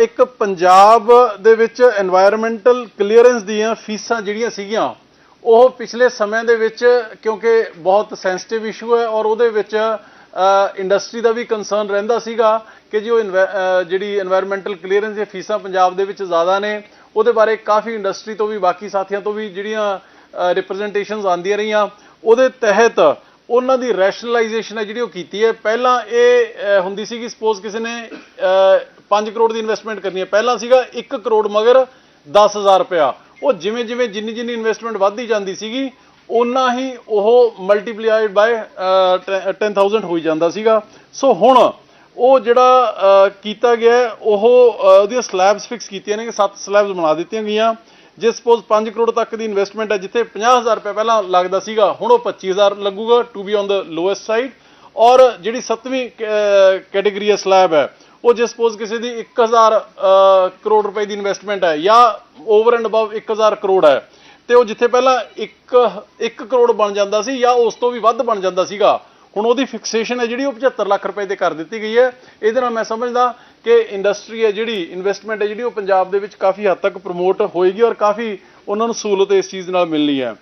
ਇੱਕ ਪੰਜਾਬ ਦੇ ਵਿੱਚ এনवायरमेंटल ਕਲੀਅਰੈਂਸ ਦੀਆਂ ਫੀਸਾਂ ਜਿਹੜੀਆਂ ਸੀਗੀਆਂ, ਉਹ ਪਿਛਲੇ ਸਮਿਆਂ ਦੇ ਵਿੱਚ ਕਿਉਂਕਿ ਬਹੁਤ ਸੈਂਸਿਟਿਵ ਇਸ਼ੂ ਹੈ ਔਰ ਉਹਦੇ ਵਿੱਚ ਇੰਡਸਟਰੀ ਦਾ ਵੀ ਕੰਸਰਨ ਰਹਿੰਦਾ ਸੀਗਾ ਕਿ ਜੀ ਉਹ ਜਿਹੜੀ এনवायरमेंटल ਕਲੀਅਰੈਂਸ ਦੀਆਂ ਫੀਸਾਂ ਪੰਜਾਬ ਦੇ ਵਿੱਚ ਜ਼ਿਆਦਾ ਨੇ, ਉਹਦੇ ਬਾਰੇ ਕਾਫੀ ਇੰਡਸਟਰੀ ਤੋਂ ਵੀ, ਬਾਕੀ ਸਾਥੀਆਂ ਤੋਂ ਵੀ ਜਿਹੜੀਆਂ ਰਿਪਰੈਜ਼ੈਂਟੇਸ਼ਨਸ ਆਉਂਦੀਆਂ ਰਹੀਆਂ। ਉਹਦੇ ਤਹਿਤ ਉਹਨਾਂ ਦੀ ਰੈਸ਼ਨਲਾਈਜੇਸ਼ਨ ਹੈ ਜਿਹੜੀ ਉਹ ਕੀਤੀ ਹੈ। ਪਹਿਲਾਂ ਇਹ ਹੁੰਦੀ ਸੀ ਕਿ ਸਪੋਜ਼ ਕਿਸੇ ਨੇ 5 ਕਰੋੜ ਦੀ ਇਨਵੈਸਟਮੈਂਟ ਕਰਨੀ ਹੈ। ਪਹਿਲਾਂ ਸੀਗਾ 1 ਕਰੋੜ ਮਗਰ 10000 ਰੁਪਇਆ। ਉਹ ਜਿਵੇਂ ਜਿਵੇਂ ਜਿੰਨੀ ਜਿੰਨੀ ਇਨਵੈਸਟਮੈਂਟ ਵੱਧਦੀ ਜਾਂਦੀ ਸੀਗੀ ਉਨਾ ਹੀ ਉਹ ਮਲਟੀਪਲਾਈਡ ਬਾਈ 10000 ਹੋਈ ਜਾਂਦਾ ਸੀਗਾ। ਸੋ ਹੁਣ ਉਹ ਜਿਹੜਾ ਕੀਤਾ ਗਿਆ ਉਹ ਉਹਦੀਆਂ ਸਲੈਬਸ ਫਿਕਸ ਕੀਤੀਆਂ ਨੇ ਕਿ 7 ਸਲੈਬਸ ਬਣਾ ਦਿੱਤੀਆਂ ਗਈਆਂ। ਜੇ ਸਪੋਜ਼ 5 ਕਰੋੜ ਤੱਕ ਦੀ ਇਨਵੈਸਟਮੈਂਟ ਹੈ, ਜਿੱਥੇ 50000 ਰੁਪਏ ਪਹਿਲਾਂ ਲੱਗਦਾ ਸੀਗਾ, ਹੁਣ ਉਹ 25000 ਲੱਗੂਗਾ to be on the lowest side ਔਰ ਜਿਹੜੀ ਸੱਤਵੀਂ ਕੈਟਾਗਰੀ ਹੈ ਸਲੈਬ ਹੈ ਉਹ ਜੇ ਸਪੋਜ਼ ਕਿਸੇ ਦੀ 1000 ਅ, ਕਰੋੜ ਰੁਪਏ ਦੀ ਇਨਵੈਸਟਮੈਂਟ ਹੈ ਜਾਂ ਓਵਰ ਐਂਡ ਅਬਵ 1000 ਕਰੋੜ ਹੈ ਤੇ ਉਹ ਜਿੱਥੇ ਪਹਿਲਾਂ 1 1 ਕਰੋੜ ਬਣ ਜਾਂਦਾ ਸੀ ਜਾਂ ਉਸ ਤੋਂ ਵੀ ਵੱਧ ਬਣ ਜਾਂਦਾ ਸੀਗਾ ਹੁਣ ਉਹਦੀ ਫਿਕਸੇਸ਼ਨ ਹੈ ਜਿਹੜੀ ਉਹ 75 ਲੱਖ ਰੁਪਏ ਤੇ ਕਰ ਦਿੱਤੀ ਗਈ ਹੈ। ਇਹਦੇ ਨਾਲ ਮੈਂ ਸਮਝਦਾ ਕਿ ਇੰਡਸਟਰੀ ਹੈ ਜਿਹੜੀ ਇਨਵੈਸਟਮੈਂਟ ਹੈ ਜਿਹੜੀ ਉਹ ਪੰਜਾਬ ਦੇ ਵਿੱਚ ਕਾਫੀ ਹੱਦ ਤੱਕ ਪ੍ਰਮੋਟ ਹੋਏਗੀ ਔਰ ਕਾਫੀ ਉਹਨਾਂ ਨੂੰ ਸਹੂਲਤ ਇਸ ਚੀਜ਼ ਨਾਲ ਮਿਲਣੀ ਹੈ।